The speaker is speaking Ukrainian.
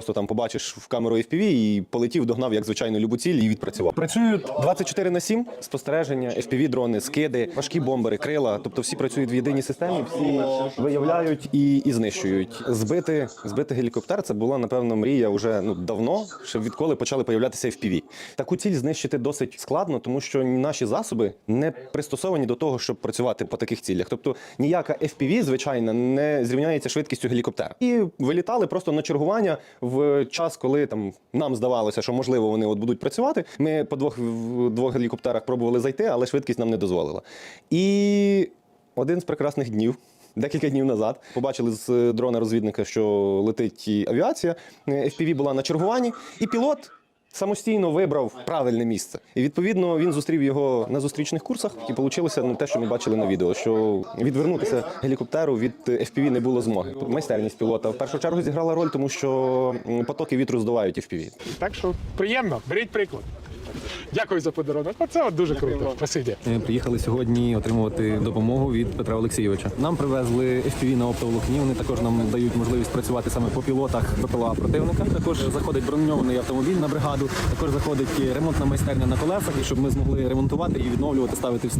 Просто там побачиш в камеру FPV і полетів, догнав як звичайно любу ціль і відпрацював. Працюють 24 на 7, спостереження, FPV дрони, скиди, важкі бомбери, крила. Тобто всі працюють в єдиній системі, всі виявляють і, і знищують. Збити, збити гелікоптер це була напевно мрія вже ну давно, ще відколи почали появлятися FPV. Таку ціль знищити досить складно, тому що наші засоби не пристосовані до того, щоб працювати по таких цілях. Тобто ніяка FPV, звичайно, не зрівняється швидкістю гелікоптера. І вилітали просто на чергування в час, коли там нам здавалося, що можливо вони от будуть працювати. Ми по двох двох гелікоптерах пробували зайти, але швидкість нам не дозволила. І один з прекрасних днів. Декілька днів назад побачили з дрона розвідника, що летить авіація. Е, FPV була на чергуванні, і пілот самостійно вибрав правильне місце. І відповідно він зустрів його на зустрічних курсах, і вийшло ну, те, що ми бачили на відео, що відвернутися гелікоптеру від FPV не було змоги. Майстерність пілота в першу чергу зіграла роль, тому що потоки вітру здувають FPV. Так що приємно, беріть приклад. Дякую за подарунок. Оце от дуже круто. Спасибі. Ми приїхали сьогодні отримувати допомогу від Петра Олексійовича. Нам привезли FPV на оптоволокні. Вони також нам дають можливість працювати саме по пілотах ППЛА противника. Також заходить броньований автомобіль на бригаду. Також заходить ремонтна майстерня на колесах, і щоб ми змогли ремонтувати і відновлювати, ставити в